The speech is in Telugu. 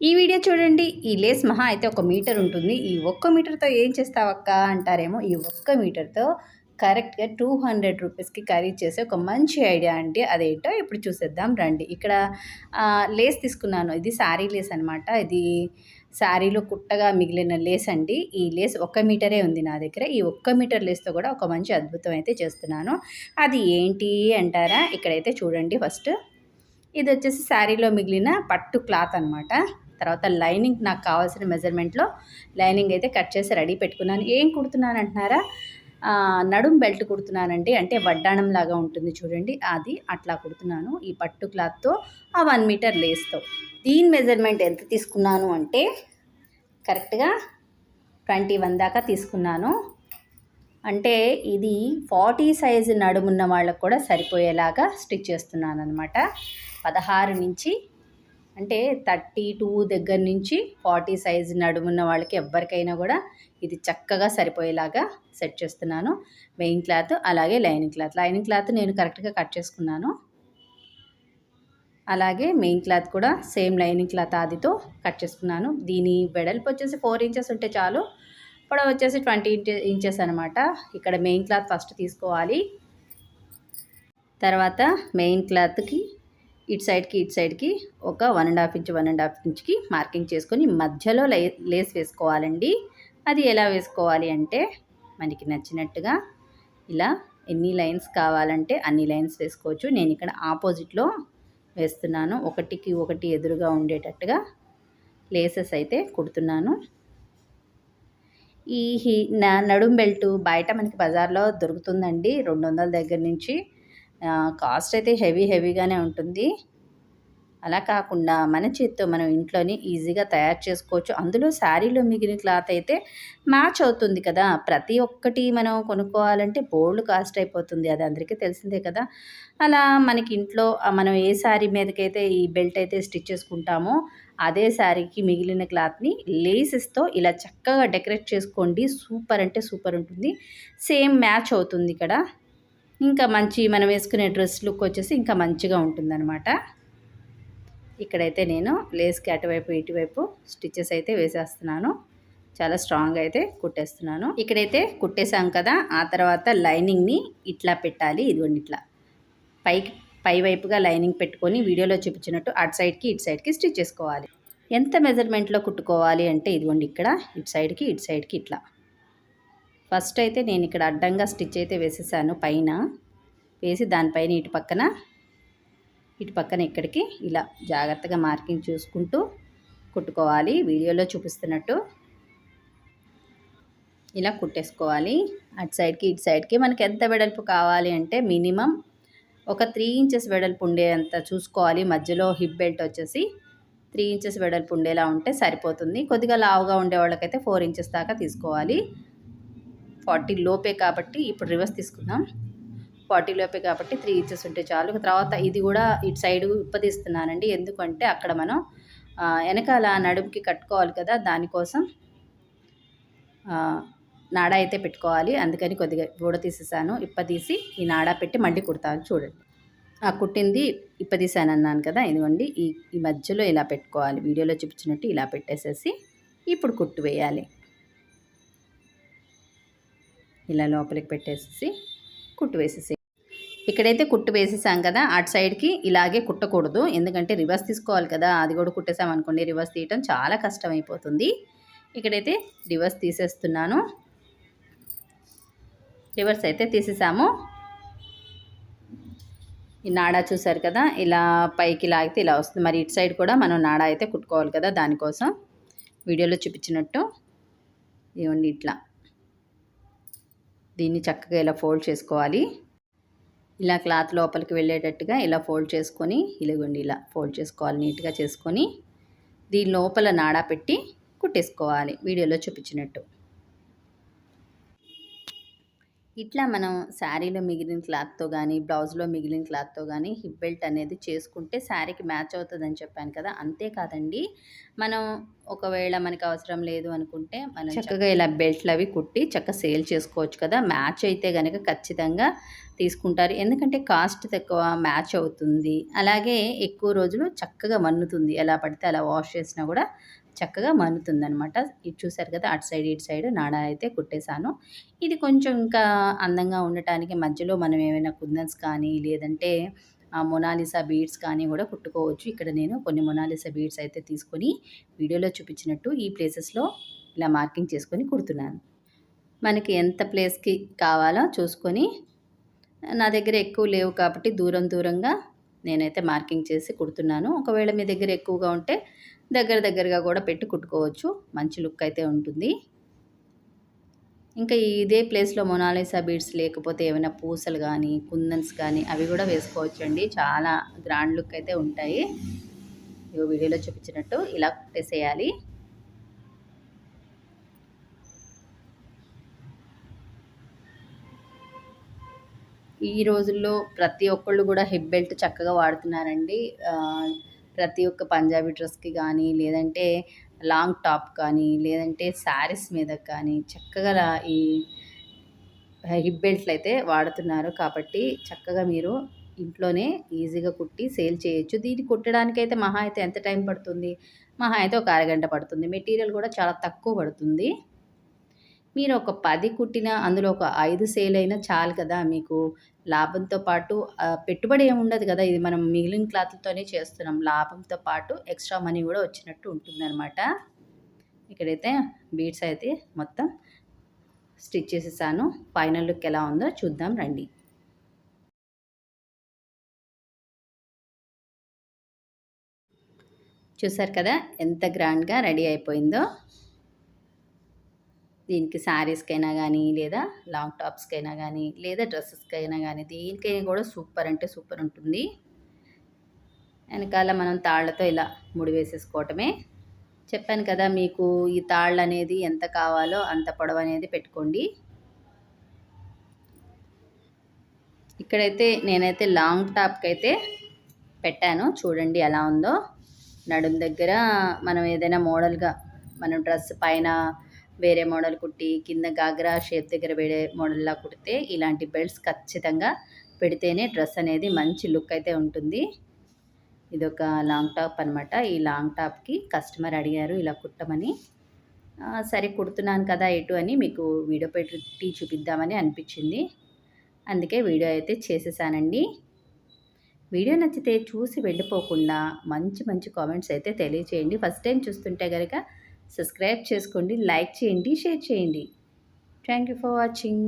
ఈ వీడియో చూడండి. ఈ లేస్ మహా అయితే ఒక మీటర్ ఉంటుంది. ఈ ఒక్క మీటర్తో ఏం చేస్తావక్క అంటారేమో ఈ ఒక్క మీటర్తో కరెక్ట్గా టూ హండ్రెడ్ రూపీస్కి ఖరీదు చేసే ఒక మంచి ఐడియా అండి. అదేంటో ఇప్పుడు చూసేద్దాం రండి. ఇక్కడ లేస్ తీసుకున్నాను. ఇది శారీ లేస్ అనమాట ఇది శారీలో కుట్టగా మిగిలిన లేస్ అండి. ఈ లేస్ ఒక్క మీటరే ఉంది నా దగ్గర. ఈ ఒక్క మీటర్ లేస్తో కూడా ఒక మంచి అద్భుతం అయితే చేస్తున్నాను. అది ఏంటి అంటారా? ఇక్కడైతే చూడండి ఫస్ట్. ఇది వచ్చేసి శారీలో మిగిలిన పట్టు క్లాత్ అనమాట తర్వాత లైనింగ్ నాకు కావాల్సిన మెజర్మెంట్లో లైనింగ్ అయితే కట్ చేసి రెడీ పెట్టుకున్నాను. ఏం కుడుతున్నాను అంటున్నారా నడుం బెల్ట్ కుడుతున్నానండి. అంటే వడ్డాణం లాగా ఉంటుంది చూడండి. అది అట్లా కుడుతున్నాను. ఈ పట్టు క్లాత్తో ఆ వన్ మీటర్ లేస్తో. దీని మెజర్మెంట్ ఎంత తీసుకున్నాను అంటే కరెక్ట్గా ట్వంటీ వన్ దాకా తీసుకున్నాను. అంటే ఇది ఫార్టీ సైజు నడుమున్న వాళ్ళకు కూడా సరిపోయేలాగా స్టిచ్ చేస్తున్నాను అనమాట పదహారు నుంచి అంటే థర్టీ టూ దగ్గర నుంచి ఫార్టీ సైజ్ నడుమున్న వాళ్ళకి ఎవరికైనా కూడా ఇది చక్కగా సరిపోయేలాగా సెట్ చేస్తున్నాను. మెయిన్ క్లాత్ అలాగే లైనింగ్ క్లాత్. లైనింగ్ క్లాత్ నేను కరెక్ట్గా కట్ చేసుకున్నాను. అలాగే మెయిన్ క్లాత్ కూడా సేమ్ లైనింగ్ క్లాత్ ఆదితో కట్ చేసుకున్నాను. దీని వెడల్పు వచ్చేసి ఫోర్ ఇంచెస్ ఉంటే చాలు. పొడవు వచ్చేసి ట్వంటీ ఇంచెస్ అనమాట ఇక్కడ మెయిన్ క్లాత్ ఫస్ట్ తీసుకోవాలి. తర్వాత మెయిన్ క్లాత్కి ఇటు సైడ్కి ఇటు సైడ్కి ఒక one and half inch one and half ఇంచ్కి marking చేసుకొని మధ్యలో లే లేస్ వేసుకోవాలండి. అది ఎలా వేసుకోవాలి అంటే మనకి నచ్చినట్టుగా ఇలా ఎన్ని లైన్స్ కావాలంటే అన్ని లైన్స్ వేసుకోవచ్చు. నేను ఇక్కడ ఆపోజిట్లో వేస్తున్నాను. ఒకటికి ఒకటి ఎదురుగా ఉండేటట్టుగా లేసెస్ అయితే కుడుతున్నాను. ఈ హీ నా నడుం బెల్ట్ బయట మనకి బజార్లో దొరుకుతుందండి. రెండు వందల దగ్గర నుంచి కాస్ట్ అయితే హెవీ హెవీగానే ఉంటుంది. అలా కాకుండా మన చేత్తో మనం ఇంట్లోనే ఈజీగా తయారు చేసుకోవచ్చు. అందులో శారీలో మిగిలిన క్లాత్ అయితే మ్యాచ్ అవుతుంది కదా. ప్రతి ఒక్కటి మనం కొనుక్కోవాలంటే బోల్డ్ కాస్ట్ అయిపోతుంది. అది అందరికీ తెలిసిందే కదా. అలా మనకి ఇంట్లో మనం ఏ శారీ మీదకైతే ఈ బెల్ట్ అయితే స్టిచ్ చేసుకుంటామో అదే శారీకి మిగిలిన క్లాత్ని లేసెస్తో ఇలా చక్కగా డెకరేట్ చేసుకోండి. సూపర్ అంటే సూపర్ ఉంటుంది. సేమ్ మ్యాచ్ అవుతుంది ఇక్కడ. ఇంకా మంచి మనం వేసుకునే డ్రెస్ లుక్ వచ్చేసి ఇంకా మంచిగా ఉంటుందన్నమాట. ఇక్కడైతే నేను లేస్కి అటువైపు ఇటువైపు స్టిచెస్ అయితే వేసేస్తున్నాను. చాలా స్ట్రాంగ్ అయితే కుట్టేస్తున్నాను. ఇక్కడైతే కుట్టేసాం కదా ఆ తర్వాత లైనింగ్ని ఇట్లా పెట్టాలి. ఇదిగోండి ఇట్లా. పైకి పై వైపుగా లైనింగ్ పెట్టుకొని వీడియోలో చూపించినట్టు అటు సైడ్కి ఇటు సైడ్కి స్టిచ్ చేసుకోవాలి. ఎంత మెజర్మెంట్లో కుట్టుకోవాలి అంటే ఇదిగోండి ఇక్కడ ఇటు సైడ్కి ఇటు సైడ్కి ఇట్లా. ఫస్ట్ అయితే నేను ఇక్కడ అడ్డంగా స్టిచ్ అయితే వేసేసాను పైన. వేసి దానిపైన ఇటు పక్కన ఇటు పక్కన ఇక్కడికి ఇలా జాగ్రత్తగా మార్కింగ్ చూసుకుంటూ కుట్టుకోవాలి. వీడియోలో చూపిస్తున్నట్టు ఇలా కుట్టేసుకోవాలి. అటు సైడ్కి ఇటు సైడ్కి మనకి ఎంత వెడల్పు కావాలి అంటే మినిమం ఒక త్రీ ఇంచెస్ వెడల్పు ఉండేంత చూసుకోవాలి. మధ్యలో హిప్ బెల్ట్ వచ్చేసి త్రీ ఇంచెస్ వెడల్పు ఉండేలా ఉంటే సరిపోతుంది. కొద్దిగా లావుగా ఉండే వాళ్ళకైతే ఫోర్ ఇంచెస్ దాకా తీసుకోవాలి. ఫార్టీ లోపే కాబట్టి ఇప్పుడు రివర్స్ తీసుకుందాం. ఫార్టీ లోపే కాబట్టి త్రీ ఇంచెస్ ఉంటే చాలు. తర్వాత ఇది కూడా ఇటు సైడ్ ఉప్పదీస్తున్నానండి. ఎందుకంటే అక్కడ మనం ఆ, వెనకాల నడుముకి కట్టుకోవాలి కదా దానికోసం నాడ అయితే పెట్టుకోవాలి. అందుకని కొద్దిగా బూడ తీసేసాను. ఇప్పదీసి ఈ నాడా పెట్టి మళ్ళీ కుడతాను. చూడండి. ఆ కుట్టింది ఇప్పదీసాను అన్నాను కదా ఇదిగోండి. ఈ ఈ మధ్యలో ఇలా పెట్టుకోవాలి. వీడియోలో చూపించినట్టు ఇలా పెట్టేసేసి ఇప్పుడు కుట్టు వేయాలి. ఇలా లోపలికి పెట్టేసేసి కుట్టు వేసేసి ఇక్కడైతే కుట్టు వేసేసాం కదా అటు సైడ్కి ఇలాగే కుట్టకూడదు. ఎందుకంటే రివర్స్ తీసుకోవాలి కదా అది కూడా కుట్టేసాం అనుకోండి రివర్స్ తీయటం చాలా కష్టం అయిపోతుంది ఇక్కడైతే రివర్స్ తీసేస్తున్నాను. రివర్స్ అయితే తీసేసాము. ఈ నాడా చూసారు కదా ఇలా పైకి లాగితే ఇలా వస్తుంది. మరి ఇటు సైడ్ కూడా మనం నాడా అయితే కుట్టుకోవాలి కదా దానికోసం. వీడియోలో చూపించినట్టు. ఇవ్వండి ఇట్లా. దీన్ని చక్కగా ఇలా ఫోల్డ్ చేసుకోవాలి. ఇలా క్లాత్ లోపలికి వెళ్ళేటట్టుగా ఇలా ఫోల్డ్ చేసుకొని ఇలాగండి ఇలా ఫోల్డ్ చేసుకోవాలి నీట్గా చేసుకొని దీని లోపల నాడా పెట్టి కుట్టేసుకోవాలి. వీడియోలో చూపించినట్టు. ఇట్లా మనం శారీలో మిగిలిన క్లాత్తో కానీ బ్లౌజ్లో మిగిలిన క్లాత్తో కానీ హిప్ బెల్ట్ అనేది చేసుకుంటే శారీకి మ్యాచ్ అవుతుందని చెప్పాను కదా! అంతేకాదండి మనం ఒకవేళ మనకి అవసరం లేదు అనుకుంటే మనం చక్కగా ఇలా బెల్ట్లు అవి కుట్టి చక్కగా సేల్ చేసుకోవచ్చు కదా! మ్యాచ్ అయితే కనుక ఖచ్చితంగా తీసుకుంటారు. ఎందుకంటే కాస్ట్ తక్కువ మ్యాచ్ అవుతుంది. అలాగే ఎక్కువ రోజులు చక్కగా మన్నుతుంది. ఎలా పడితే అలా వాష్ చేసినా కూడా చక్కగా మనుతుందనమాట ఇది చూసారు కదా అటు సైడ్ ఇటు సైడ్ నాడా అయితే కుట్టేశాను. ఇది కొంచెం ఇంకా అందంగా ఉండటానికి మధ్యలో మనం ఏమైనా కుందన్స్ కానీ లేదంటే మొనాలిసా బీడ్స్ కానీ కూడా కుట్టుకోవచ్చు. ఇక్కడ నేను కొన్ని మొనాలిసా బీడ్స్ అయితే తీసుకొని వీడియోలో చూపించినట్టు ఈ ప్లేసెస్లో ఇలా మార్కింగ్ చేసుకొని కుడుతున్నాను. మనకి ఎంత ప్లేస్కి కావాలో చూసుకొని నా దగ్గర ఎక్కువ లేవు కాబట్టి దూరం దూరంగా నేనైతే మార్కింగ్ చేసి కుడుతున్నాను. ఒకవేళ మీ దగ్గర ఎక్కువగా ఉంటే దగ్గర దగ్గరగా కూడా పెట్టి కుట్టుకోవచ్చు. మంచి లుక్ అయితే ఉంటుంది. ఇంకా ఇదే ప్లేస్లో మొనాలిసా బీడ్స్ లేకపోతే ఏమైనా పూసలు కానీ కుందన్స్ కానీ అవి కూడా వేసుకోవచ్చు అండి చాలా గ్రాండ్ లుక్ అయితే ఉంటాయి. వీడియోలో చూపించినట్టు ఇలా కుట్టేసేయాలి. ఈ రోజుల్లో ప్రతి ఒక్కళ్ళు కూడా హిప్ బెల్ట్ చక్కగా వాడుతున్నారండి. ప్రతి ఒక్క పంజాబీ డ్రెస్కి కానీ లేదంటే లాంగ్ టాప్ కానీ లేదంటే శారీస్ మీద కానీ చక్కగా ఈ హిప్ బెల్ట్లు అయితే వాడుతున్నారు. కాబట్టి చక్కగా మీరు ఇంట్లోనే ఈజీగా కుట్టి సేల్ చేయొచ్చు. దీన్ని కుట్టడానికి అయితే మహా అయితే ఎంత టైం పడుతుంది? మహా అయితే ఒక అరగంట పడుతుంది. మెటీరియల్ కూడా చాలా తక్కువ పడుతుంది. మీరు ఒక పది కుట్టిన అందులో ఒక ఐదు సేల్ అయినా చాలు కదా మీకు. లాభంతో పాటు పెట్టుబడి ఏమి ఉండదు కదా. ఇది మనం మిగిలిన క్లాత్లతోనే చేస్తున్నాం. లాభంతో పాటు ఎక్స్ట్రా మనీ కూడా వచ్చినట్టు ఉంటుందన్నమాట. ఇక్కడైతే బీడ్స్ అయితే మొత్తం స్టిచ్ చేసేసాను. ఫైనల్ లుక్ ఎలా ఉందో చూద్దాం రండి. చూసారు కదా ఎంత గ్రాండ్గా రెడీ అయిపోయిందో. దీనికి శారీస్కైనా కానీ లేదా లాంగ్ టాప్స్కైనా కానీ లేదా డ్రెస్సెస్కైనా కానీ దీనికైనా కూడా సూపర్ అంటే సూపర్ ఉంటుంది. వెనకాల మనం తాళ్ళతో ఇలా ముడి వేసేసుకోవటమే. చెప్పాను కదా మీకు ఈ తాళ్ళు అనేది ఎంత కావాలో అంత పొడవు అనేది పెట్టుకోండి. ఇక్కడైతే నేనైతే లాంగ్ టాప్కి అయితే పెట్టాను. చూడండి ఎలా ఉందో. నడుం దగ్గర మనం ఏదైనా మోడల్గా మనం డ్రెస్ పైన వేరే మోడల్ కుట్టి కింద గాగ్రా షేప్ దగ్గర వేరే మోడల్లా కుడితే ఇలాంటి బెల్ట్స్ ఖచ్చితంగా పెడితేనే డ్రెస్ అనేది మంచి లుక్ అయితే ఉంటుంది. ఇది ఒక లాంగ్ టాప్ అనమాట ఈ లాంగ్ టాప్కి కస్టమర్ అడిగారు ఇలా కుట్టమని. సరే కుడుతున్నాను కదా ఎటు అని మీకు వీడియో పెట్టి చూపిద్దామని అనిపించింది. అందుకే వీడియో అయితే చేసేసానండి. వీడియో నచ్చితే చూసి వెళ్ళిపోకుండా మంచి మంచి కామెంట్స్ అయితే తెలియచేయండి. ఫస్ట్ టైం చూస్తుంటే కనుక సబ్స్క్రైబ్ చేసుకోండి లైక్ చేయండి షేర్ చేయండి. Thank you for watching